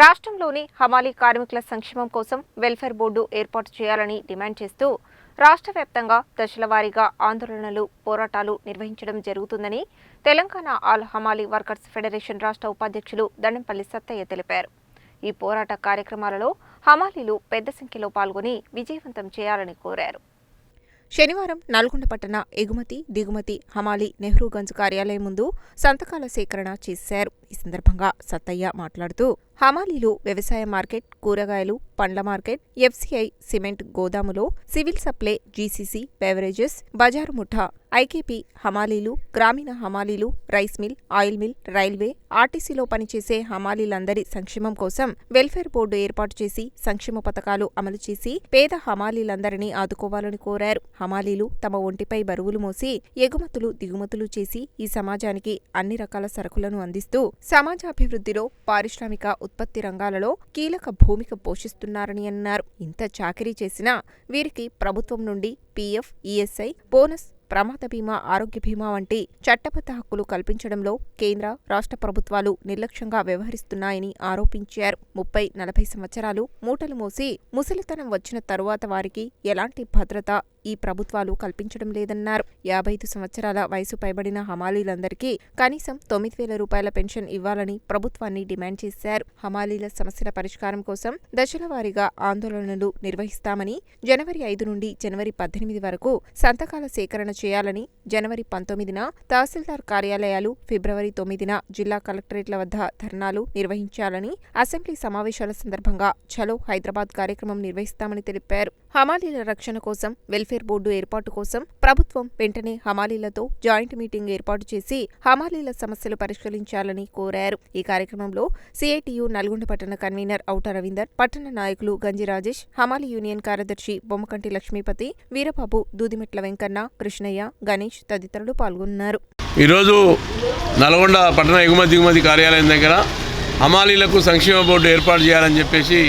రాష్ట్రంలోని హమాలీ కార్మికుల సంక్షేమం కోసం వెల్ఫేర్ బోర్డు ఏర్పాటు చేయాలని డిమాండ్ చేస్తూ రాష్ట్ర వ్యాప్తంగా దశల వారీగా ఆందోళనలు పోరాటాలు నిర్వహించడం జరుగుతుందని తెలంగాణ ఆల్ హమాలీ వర్కర్స్ ఫెడరేషన్ రాష్ట్ర ఉపాధ్యక్షులు దండంపల్లి సత్తయ్య తెలిపారు. ఈ పోరాట కార్యక్రమాలలో హమాలీలు పెద్ద సంఖ్యలో పాల్గొని విజయవంతం చేయాలని కోరారు. శనివారం నల్గొండ పట్టణ ఎగుమతి దిగుమతి హమాలి నెహ్రూగంజ్ కార్యాలయం ముందు సంతకాల సేకరణ చేశారు. ఈ సందర్భంగా సత్తయ్య మాట్లాడుతూ హమాలీలు వ్యవసాయ మార్కెట్ కూరగాయలు పండ్ల మార్కెట్ ఎఫ్సిఐ సిమెంట్ గోదాములో సివిల్ సప్లై జీసీసీ బెవరేజెస్ బజారు ముఠా ఐకేపీ హమాలీలు గ్రామీణ హమాలీలు rice mill oil mill railway ఆర్టీసీలో పనిచేసే హమాలీలందరి సంక్షేమం కోసం వెల్ఫేర్ బోర్డు ఏర్పాటు చేసి సంక్షేమ పథకాలు అమలు చేసి పేద హమాలీలందరినీ ఆదుకోవాలని కోరారు. హమాలీలు తమ ఒంటిపై బరువులు మోసి ఎగుమతులు దిగుమతులు చేసి ఈ సమాజానికి అన్ని రకాల సరుకులను అందిస్తూ సమాజాభివృద్ధిలో పారిశ్రామిక ఉత్పత్తి రంగాలలో కీలక భూమిక పోషిస్తున్నారని అన్నారు. ఇంత చాకరీ చేసినా వీరికి ప్రభుత్వం నుండి పీఎఫ్ ఈఎస్ఐ బోనస్ ప్రమాద బీమా ఆరోగ్య బీమా వంటి చట్టబద్ధ హక్కులు కల్పించడంలో కేంద్ర రాష్ట్ర ప్రభుత్వాలు నిర్లక్ష్యంగా వ్యవహరిస్తున్నాయని ఆరోపించారు. ముప్పై నలభై సంవత్సరాలు మూటలు మూసి ముసలితనం వచ్చిన తరువాత వారికి ఎలాంటి భద్రత ఈ ప్రభుత్వాలు కల్పించడం లేదన్నారు. యాభై ఐదు సంవత్సరాల వయసు పైబడిన హమాలీలందరికీ కనీసం తొమ్మిది వేల రూపాయల పెన్షన్ ఇవ్వాలని ప్రభుత్వాన్ని డిమాండ్ చేశారు. హమాలీల సమస్యల పరిష్కారం కోసం దశల వారీగా ఆందోళనలు నిర్వహిస్తామని జనవరి ఐదు నుండి జనవరి పద్దెనిమిది వరకు సంతకాల సేకరణ చేయాలని జనవరి పంతొమ్మిదిన తహసీల్దార్ కార్యాలయాలు ఫిబ్రవరి తొమ్మిదిన జిల్లా కలెక్టరేట్ల వద్ద ధర్నాలు నిర్వహించాలని అసెంబ్లీ సమావేశాల సందర్భంగా చలో హైదరాబాద్ కార్యక్రమం నిర్వహిస్తామని తెలిపారు. హమాలీల రక్షణ కోసం వెల్ఫేర్ బోర్డు ఏర్పాటు కోసం ప్రభుత్వం వెంటనే హమాలీలతో జాయింట్ మీటింగ్ ఏర్పాటు చేసి హమాలీల సమస్యలు పరిష్కరించాలని కోరారు. ఈ కార్యక్రమంలో సిఐటియు నల్గొండ పట్టణ కన్వీనర్ ఔట రవీందర్ పట్టణ నాయకులు గంజి రాజేష్ హమాలీ యూనియన్ కార్యదర్శి బొమ్మకంటి లక్ష్మీపతి వీరబాబు దూదిమెట్ల వెంకన్న కృష్ణయ్య గణేష్ తదితరులు పాల్గొన్నారు. ఈరోజు నల్గొండ పట్టణ ఎగుమతి దిగుమతి కార్యాలయం దగ్గర హమాలీలకు సంక్షేమ బోర్డు ఏర్పాటు చేయాలని చెప్పేసి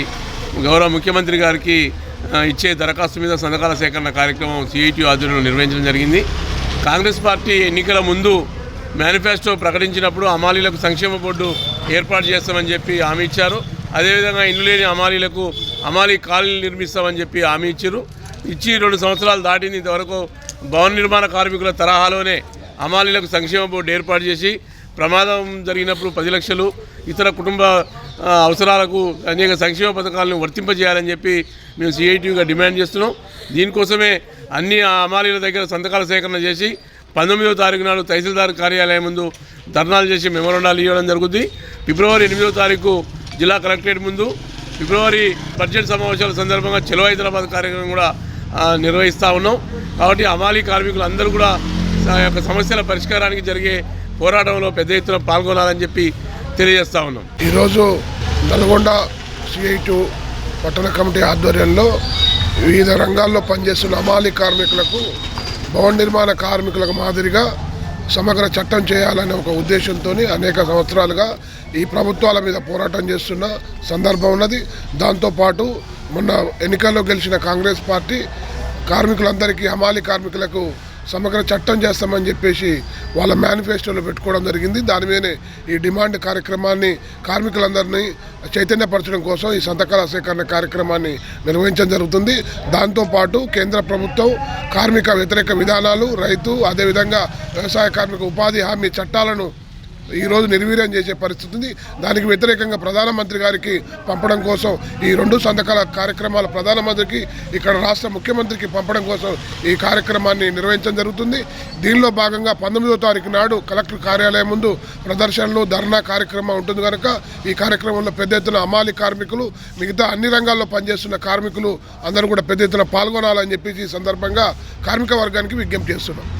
గౌరవ ముఖ్యమంత్రి గారికి ఇచ్చే దరఖాస్తు మీద సంతకాల సేకరణ కార్యక్రమం సిఐటి ఆధ్వర్యంలో నిర్వహించడం జరిగింది. కాంగ్రెస్ పార్టీ ఎన్నికల ముందు మేనిఫెస్టో ప్రకటించినప్పుడు అమాలీలకు సంక్షేమ బోర్డు ఏర్పాటు చేస్తామని చెప్పి హామీ ఇచ్చారు. అదేవిధంగా ఇల్లు లేని అమాలీలకు అమాలీ కాలనీలు నిర్మిస్తామని చెప్పి హామీ ఇచ్చారు. ఇచ్చి రెండు సంవత్సరాలు దాటింది ఇంతవరకు భవన నిర్మాణ కార్మికుల తరహాలోనే అమాలీలకు సంక్షేమ బోర్డు ఏర్పాటు చేసి ప్రమాదం జరిగినప్పుడు పది లక్షలు ఇతర కుటుంబ అవసరాలకు అనేక సంక్షేమ పథకాలను వర్తింపజేయాలని చెప్పి మేము సిఐటిగా డిమాండ్ చేస్తున్నాం. దీనికోసమే అన్ని అమాలీల దగ్గర సంతకాల సేకరణ చేసి పంతొమ్మిదవ తారీఖు నాడు తహసీల్దార్ కార్యాలయం ముందు ధర్నాలు చేసి మెమోరండాలు ఇవ్వడం జరుగుతుంది ఫిబ్రవరి ఎనిమిదవ తారీఖు జిల్లా కలెక్టరేట్ ముందు ఫిబ్రవరి బడ్జెట్ సమావేశాల సందర్భంగా చెలో హైదరాబాద్ కార్యక్రమం కూడా నిర్వహిస్తూ ఉన్నాం. కాబట్టి అమాలీ కార్మికులు అందరూ కూడా ఆ యొక్క సమస్యల పరిష్కారానికి జరిగే పోరాటంలో పెద్ద ఎత్తున పాల్గొనాలని చెప్పి తెలియజేస్తా ఉన్నాం. ఈరోజు నల్గొండ సిఐటు పట్టణ కమిటీ ఆధ్వర్యంలో వివిధ రంగాల్లో పనిచేస్తున్న అమాలి కార్మికులకు భవన నిర్మాణ కార్మికులకు మాదిరిగా సమగ్ర చట్టం చేయాలనే ఒక ఉద్దేశంతో అనేక సంవత్సరాలుగా ఈ ప్రభుత్వాల మీద పోరాటం చేస్తున్న సందర్భం ఉన్నది. దాంతోపాటు మొన్న ఎన్నికల్లో గెలిచిన కాంగ్రెస్ పార్టీ కార్మికులందరికీ హమాలి కార్మికులకు సమగ్ర చట్టం చేస్తామని చెప్పేసి వాళ్ళ మేనిఫెస్టోలో పెట్టుకోవడం జరిగింది. దాని మీదనే ఈ డిమాండ్ కార్యక్రమాన్ని కార్మికులందరినీ చైతన్యపరచడం కోసం ఈ సంతకాల సేకరణ కార్యక్రమాన్ని నిర్వహించడం జరుగుతుంది. దాంతోపాటు కేంద్ర ప్రభుత్వం కార్మిక వ్యతిరేక విధానాలు రైతు అదేవిధంగా వ్యవసాయ కార్మిక ఉపాధి హామీ చట్టాలను ఈరోజు నిర్వీర్యం చేసే పరిస్థితి ఉంది. దానికి వ్యతిరేకంగా ప్రధానమంత్రి గారికి పంపడం కోసం ఈ రెండు సంతకాల కార్యక్రమాల ప్రధానమంత్రికి ఇక్కడ రాష్ట్ర ముఖ్యమంత్రికి పంపడం కోసం ఈ కార్యక్రమాన్ని నిర్వహించడం జరుగుతుంది. దీనిలో భాగంగా పంతొమ్మిదో తారీఖు నాడు కలెక్టర్ కార్యాలయం ముందు ప్రదర్శనలు ధర్నా కార్యక్రమం ఉంటుంది కనుక ఈ కార్యక్రమంలో పెద్ద ఎత్తున అమాలి కార్మికులు మిగతా అన్ని రంగాల్లో పనిచేస్తున్న కార్మికులు అందరూ కూడా పెద్ద ఎత్తున పాల్గొనాలని చెప్పేసి ఈ సందర్భంగా కార్మిక వర్గానికి విజ్ఞప్తి చేస్తున్నాం.